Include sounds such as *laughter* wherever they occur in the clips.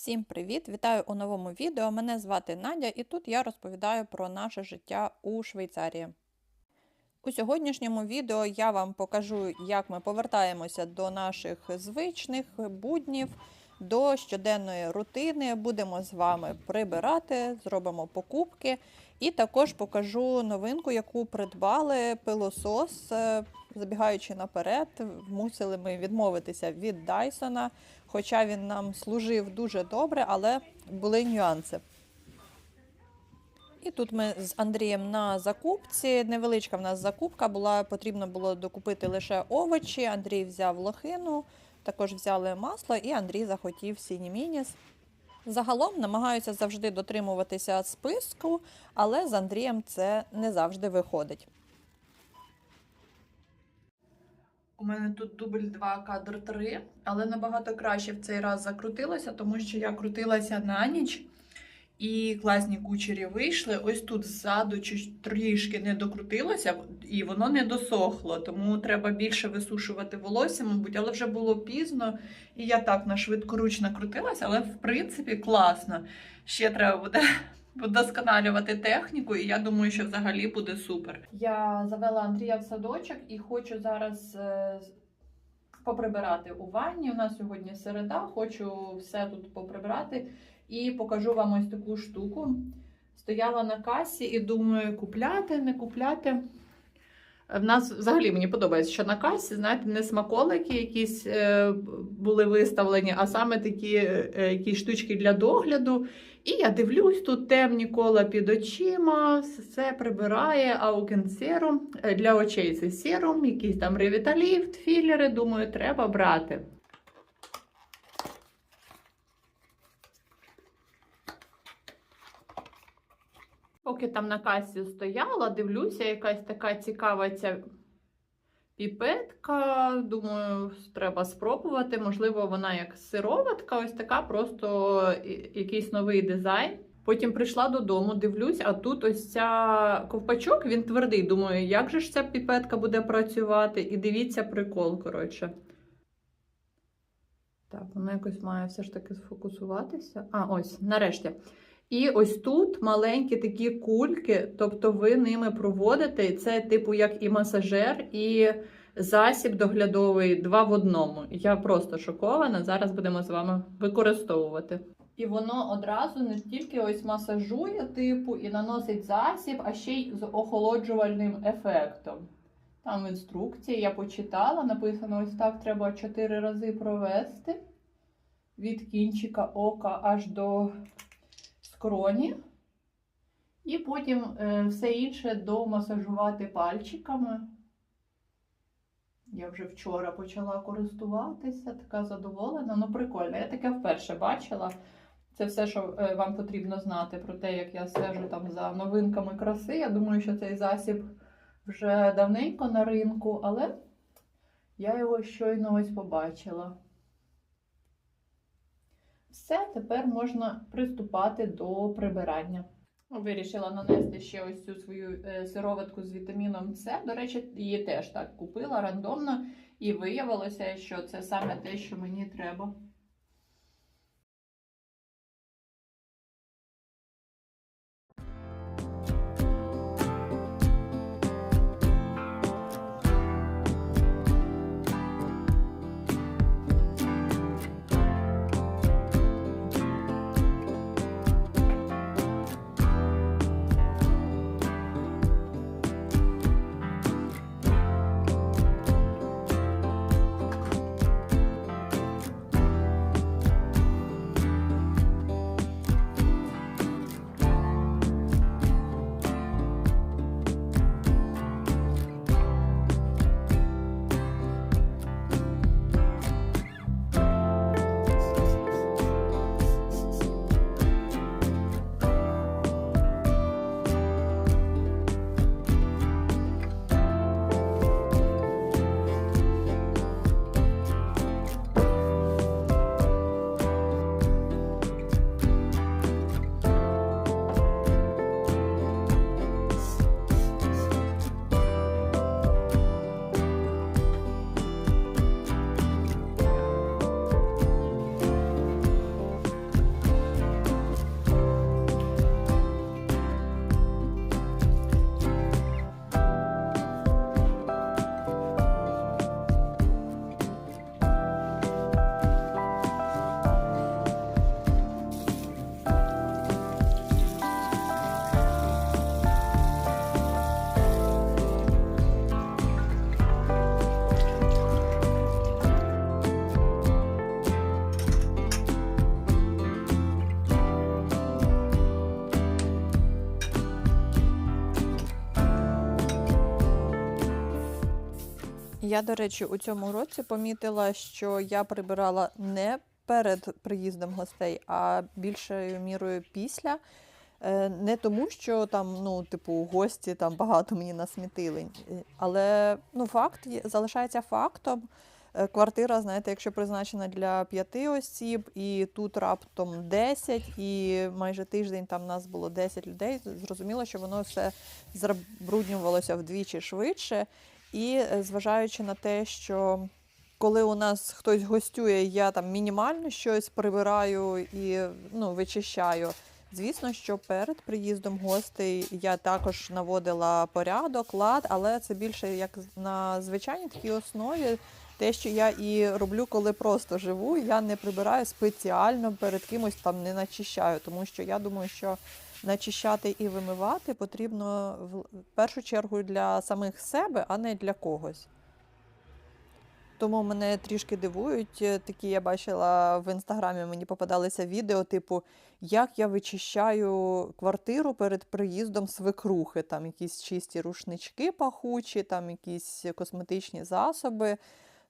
Всім привіт! Вітаю у новому відео. Мене звати Надя, і тут я розповідаю про наше життя у Швейцарії. У сьогоднішньому відео я вам покажу, як ми повертаємося до наших звичних буднів, до щоденної рутини. Будемо з вами прибирати, зробимо покупки. І також покажу новинку, яку придбали пилосос. Е, Забігаючи наперед, мусили ми відмовитися від Дайсона, хоча він нам служив дуже добре, але були нюанси. І тут ми з Андрієм на закупці. Невеличка в нас закупка була, потрібно було докупити лише овочі. Андрій взяв лохину, також взяли масло, і Андрій захотів сіні мініс. Загалом намагаюся завжди дотримуватися списку, але з Андрієм це не завжди виходить. У мене тут дубль 2, кадр 3, але набагато краще в цей раз закрутилося, тому що я крутилася на ніч і класні кучері вийшли. Ось тут ззаду трішки не докрутилося, і воно не досохло, тому треба більше висушувати волосся, мабуть, але вже було пізно. І я так на швидкоруч накрутилася, але в принципі класно. Ще треба буде *laughs* вдосконалювати техніку, і я думаю, що взагалі буде супер. Я завела Андрія в садочок і хочу зараз е, поприбирати у ванні. У нас сьогодні середа, хочу все тут поприбирати і покажу вам ось таку штуку. Стояла на касі і думаю, купляти, не купляти. В нас взагалі мені подобається, що на касі, знаєте, не смаколики якісь е, були виставлені, а саме такі е, якісь штучки для догляду. І я дивлюсь, тут темні кола під очима, все прибирає, аукен серум. Е, для очей це серум, якийсь там ревіталіфт, філери. Думаю, треба брати. Поки там на касі стояла, дивлюся, якась така цікава ця піпетка. Думаю, треба спробувати. Можливо, вона як сироватка, ось така, просто якийсь новий дизайн. Потім прийшла додому, дивлюсь, а тут ось ця ковпачок, він твердий. Думаю, як же ж ця піпетка буде працювати? І дивіться прикол, коротше. Так, воно якось має все ж таки сфокусуватися. А, ось, нарешті. І ось тут маленькі такі кульки, тобто ви ними проводите, це, типу, як і масажер, і засіб доглядовий два в одному. Я просто шокована. Зараз будемо з вами використовувати. І воно одразу не тільки ось масажує, типу, і наносить засіб, а ще й з охолоджувальним ефектом. Там в інструкції я почитала, написано: ось так треба 4 рази провести від кінчика ока аж до скроні. І потім е, все інше домасажувати пальчиками. Я вже вчора почала користуватися, така задоволена. Ну, прикольно. Я таке вперше бачила. Це все, що е, вам потрібно знати про те, як я стежу там за новинками краси. Я думаю, що цей засіб вже давненько на ринку, але я його щойно ось побачила. Все, тепер можна приступати до прибирання. Вирішила нанести ще ось цю свою е, сироватку з вітаміном С. До речі, її теж так купила рандомно, і виявилося, що це саме те, що мені треба. Я, до речі, у цьому році помітила, що я прибирала не перед приїздом гостей, а більшою мірою після. Е, Не тому, що там, ну, типу, гості там багато мені насмітили. Е, Але ну, факт залишається фактом. Е, Квартира, знаєте, якщо призначена для п'яти осіб, і тут раптом 10, і майже тиждень там нас було 10 людей, зрозуміло, що воно все забруднювалося вдвічі швидше. І е, зважаючи на те, що коли у нас хтось гостює, я там мінімально щось прибираю і ну, вичищаю. Звісно, що перед приїздом гостей я також наводила порядок, лад, але це більше як на звичайній такій основі. Те, що я і роблю, коли просто живу, я не прибираю спеціально перед кимось там не начищаю, тому що я думаю, що начищати і вимивати потрібно в першу чергу для самих себе, а не для когось. Тому мене трішки дивують е, такі, я бачила в інстаграмі, мені попадалися відео, типу, як я вичищаю квартиру перед приїздом свекрухи, там якісь чисті рушнички пахучі, там якісь косметичні засоби.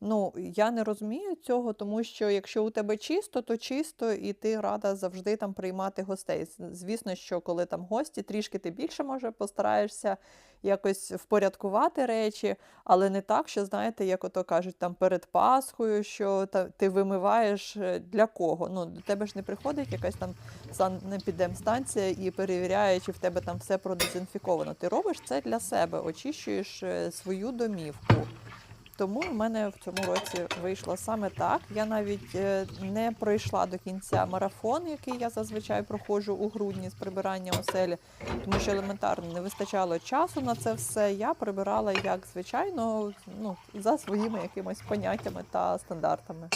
Ну, я не розумію цього, тому що якщо у тебе чисто, то чисто, і ти рада завжди там приймати гостей. Звісно, що коли там гості, трішки ти більше може постараєшся якось впорядкувати речі, але не так, що знаєте, як ото кажуть, там перед Пасхою, що та, ти вимиваєш е, для кого. Ну, до тебе ж не приходить якась там санепідемстанція і перевіряє, чи в тебе там все продезінфіковано. Ти робиш це для себе, очищуєш е, свою домівку. Тому в мене в цьому році вийшло саме так. Я навіть е, не пройшла до кінця марафон, який я зазвичай проходжу у грудні з прибирання оселі, тому що елементарно не вистачало часу на це все. Я прибирала як звичайно, ну за своїми якимось поняттями та стандартами.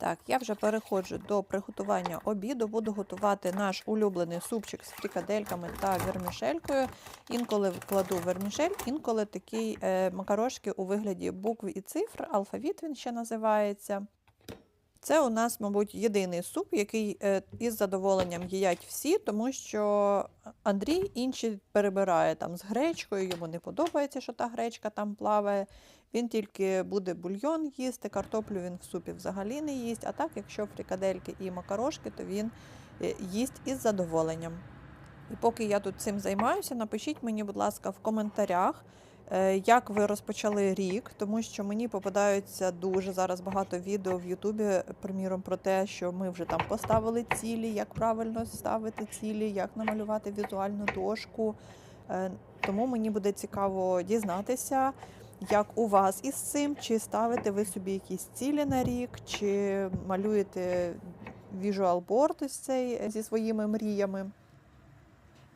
Так, я вже переходжу до приготування обіду. Буду готувати наш улюблений супчик з фрікадельками та вермішелькою. Інколи кладу вермішель, інколи такі е, макарошки у вигляді букв і цифр, алфавіт він ще називається. Це у нас, мабуть, єдиний суп, який е, із задоволенням їдять всі, тому що Андрій інші перебирає там з гречкою, йому не подобається, що та гречка там плаває. Він тільки буде бульйон їсти, картоплю він в супі взагалі не їсть. А так, якщо фрикадельки і макарошки, то він е, їсть із задоволенням. І поки я тут цим займаюся, напишіть мені, будь ласка, в коментарях, як ви розпочали рік, тому що мені попадаються дуже зараз багато відео в Ютубі, приміром, про те, що ми вже там поставили цілі, як правильно ставити цілі, як намалювати візуальну дошку. Е, Тому мені буде цікаво дізнатися, як у вас із цим, чи ставите ви собі якісь цілі на рік, чи малюєте віжуалборд ось цей е, зі своїми мріями.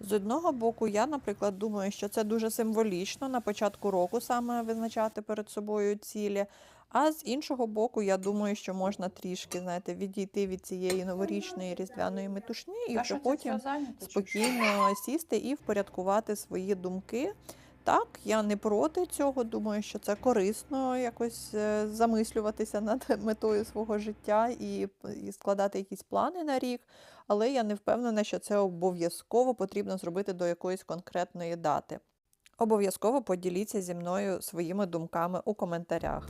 З одного боку, я, наприклад, думаю, що це дуже символічно на початку року саме визначати перед собою цілі. А з іншого боку, я думаю, що можна трішки, знаєте, відійти від цієї новорічної різдвяної метушні і вже потім спокійно сісти і впорядкувати свої думки. Так, я не проти цього. Думаю, що це корисно якось е, замислюватися над *laughs* метою свого життя і, і складати якісь плани на рік. Але я не впевнена, що це обов'язково потрібно зробити до якоїсь конкретної дати. Обов'язково поділіться зі мною своїми думками у коментарях.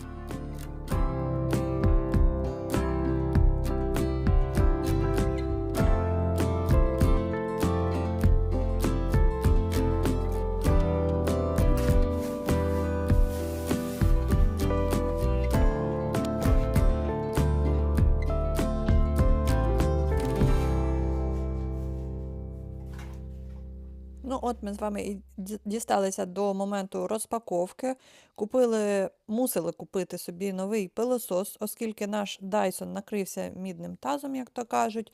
От ми з вами і дісталися до моменту розпаковки. Купили, мусили купити собі новий пилосос, оскільки наш Dyson накрився мідним тазом, як то кажуть.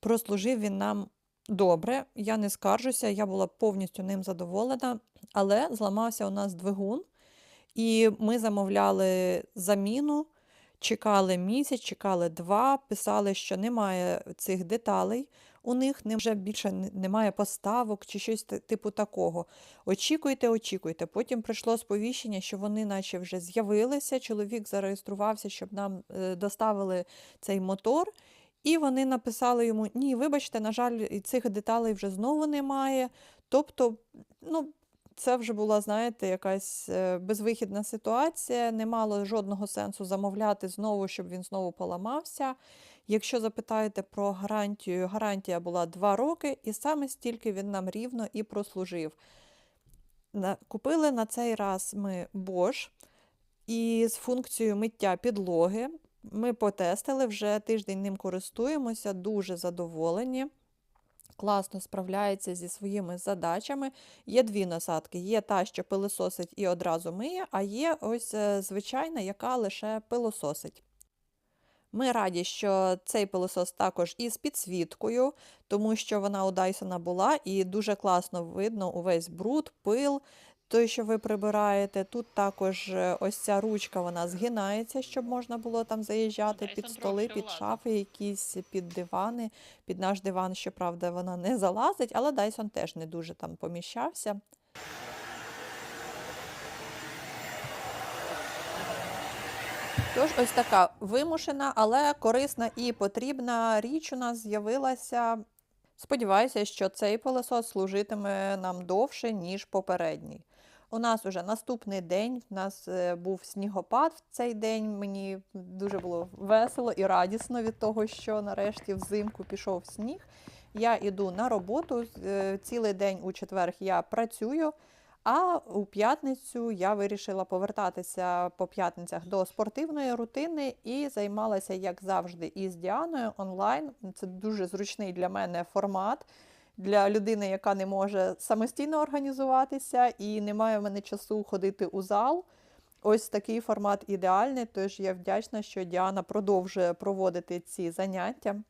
Прослужив він нам добре. Я не скаржуся, я була повністю ним задоволена, але зламався у нас двигун, і ми замовляли заміну. Чекали місяць, чекали два, писали, що немає цих деталей. У них вже більше немає поставок чи щось типу такого. Очікуйте, очікуйте. Потім прийшло сповіщення, що вони наче вже з'явилися. Чоловік зареєструвався, щоб нам е, доставили цей мотор. І вони написали йому: Ні, вибачте, на жаль, цих деталей вже знову немає. Тобто, ну, це вже була, знаєте, якась е, безвихідна ситуація, не мало жодного сенсу замовляти знову, щоб він знову поламався. Якщо запитаєте про гарантію, гарантія була 2 роки, і саме стільки він нам рівно і прослужив. Купили на цей раз ми Bosch і з функцією миття підлоги. Ми потестили, вже тиждень ним користуємося, дуже задоволені. Класно справляється зі своїми задачами. Є дві насадки: є та, що пилососить і одразу миє, а є ось е, звичайна, яка лише пилососить. Ми раді, що цей пилосос також із підсвіткою, тому що вона у Dyson була і дуже класно видно увесь бруд, пил, той, що ви прибираєте. Тут також е, ось ця ручка вона згинається, щоб можна було там заїжджати під столи, під шафи, якісь під дивани. Під наш диван, щоправда, вона не *laughs* залазить, але Dyson теж не дуже там поміщався. Тож ось така вимушена, але корисна і потрібна річ у нас з'явилася. Сподіваюся, що цей пилосос служитиме нам довше, ніж попередній. У нас уже наступний день, в нас е, був снігопад в цей день. Мені дуже було весело і радісно від того, що нарешті взимку пішов сніг. Я йду на роботу. е, Цілий день у четвер я працюю. А у п'ятницю я вирішила повертатися по п'ятницях до спортивної рутини і займалася, як завжди, із Діаною онлайн. Це дуже зручний для мене формат для людини, яка не може самостійно організуватися і не має в мене часу ходити у зал. Ось такий формат ідеальний, тож я вдячна, що Діана продовжує проводити ці заняття.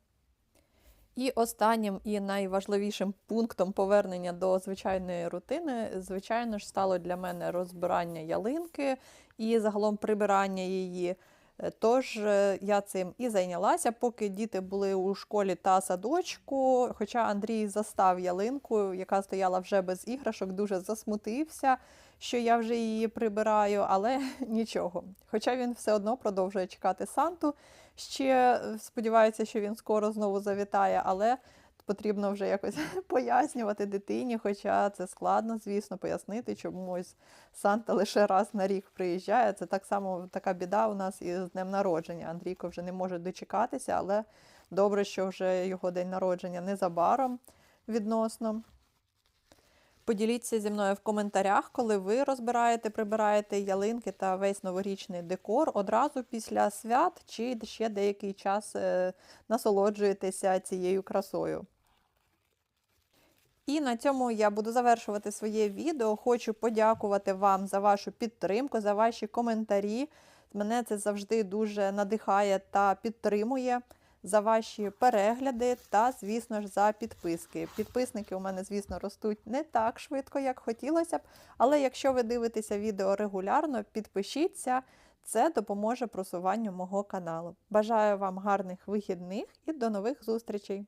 І останнім і найважливішим пунктом повернення до звичайної рутини, звичайно ж, стало для мене розбирання ялинки і загалом прибирання її. Е, Тож е, я цим і зайнялася, поки діти були у школі та садочку. Хоча Андрій застав ялинку, яка стояла вже без іграшок, дуже засмутився, що я вже її прибираю, але *laughs* нічого. Хоча він все одно продовжує чекати Санту. Ще е, сподівається, що він скоро знову завітає, але потрібно вже якось *laughs* пояснювати дитині, хоча це складно, звісно, пояснити, чому ось Санта лише раз на рік приїжджає. Це так само така біда у нас і з днем народження. Андрійко вже не може дочекатися, але добре, що вже його день народження незабаром відносно. Поділіться зі мною в коментарях, коли ви розбираєте, прибираєте ялинки та весь новорічний декор одразу після свят, чи ще деякий час е, насолоджуєтеся цією красою. І на цьому я буду завершувати своє відео. Хочу подякувати вам за вашу підтримку, за ваші коментарі. Мене це завжди дуже надихає та підтримує за ваші перегляди та, звісно ж, за підписки. Підписники у мене, звісно, ростуть не так швидко, як хотілося б. Але якщо ви дивитеся відео регулярно, підпишіться. Це допоможе просуванню мого каналу. Бажаю вам гарних вихідних і до нових зустрічей!